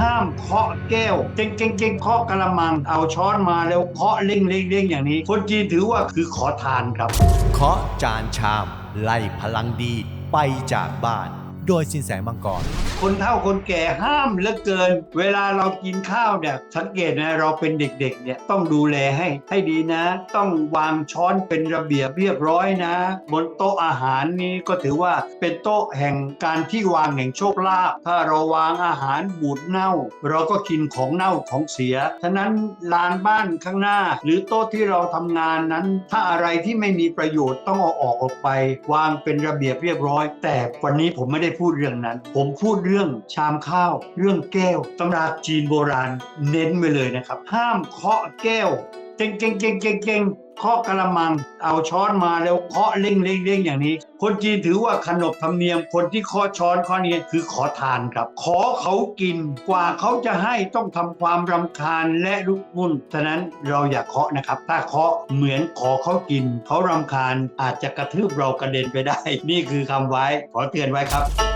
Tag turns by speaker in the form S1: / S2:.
S1: ห้ามเคาะแก้วเจ๊งเก่งเก่งเคาะกระมัง เอาช้อนมาแล้วเคาะเล่งเล่งเล่งอย่างนี้ คนจีนถือว่าคือขอทานครับ
S2: เคาะจานชาม ไล่พลังดีไปจากบ้าน โดยสินแสมังกร
S1: คนเฒ่าคนแก่ห้ามเหลือเกิน เวลาเรากินข้าวเนี่ยสังเกตนะเราเป็นเด็กๆเนี่ยต้องดูแลให้ให้ดีนะ ต้องวางช้อนเป็นระเบียบเรียบร้อยนะ บนโต๊ะอาหารนี้ก็ถือว่าเป็นโต๊ะแห่งการที่วางแห่งโชคลาภถ้าเราวางอาหารบูดเน่า เราก็กินของเน่าของเสียฉะนั้นลานบ้านข้างหน้า หรือโต๊ะที่เราทำงานนั้น ถ้าอะไรที่ไม่มีประโยชน์ต้องเอาออกออกไป วางเป็นระเบียบเรียบร้อย แต่วันนี้ผมไม่ได้พูดเรื่องนั้น ผมพูดเรื่องชามข้าว เรื่องแก้วตำราจีนโบราณเน้นไปเลยนะครับ ห้ามเคาะแก้วเจงเจงเจงเจงเจงเคาะกระมัง เอาช้อนมาแล้วเคาะเล่งเล่งเล่งอย่างนี้ คนจีนถือว่าขนบธรรมเนียม คนที่เคาะช้อนข้อนี้คือขอทานครับ ขอเขากินกว่าเขาจะให้ต้องทำความรำคาญและรุกมุ่นฉะนั้นเราอย่าเคาะนะครับ ถ้าเคาะเหมือนขอเขากิน เขารำคาญอาจจะกระทืบเรากระเด็นไปได้ นี่คือคำไว้ขอเตือนไว้ครับ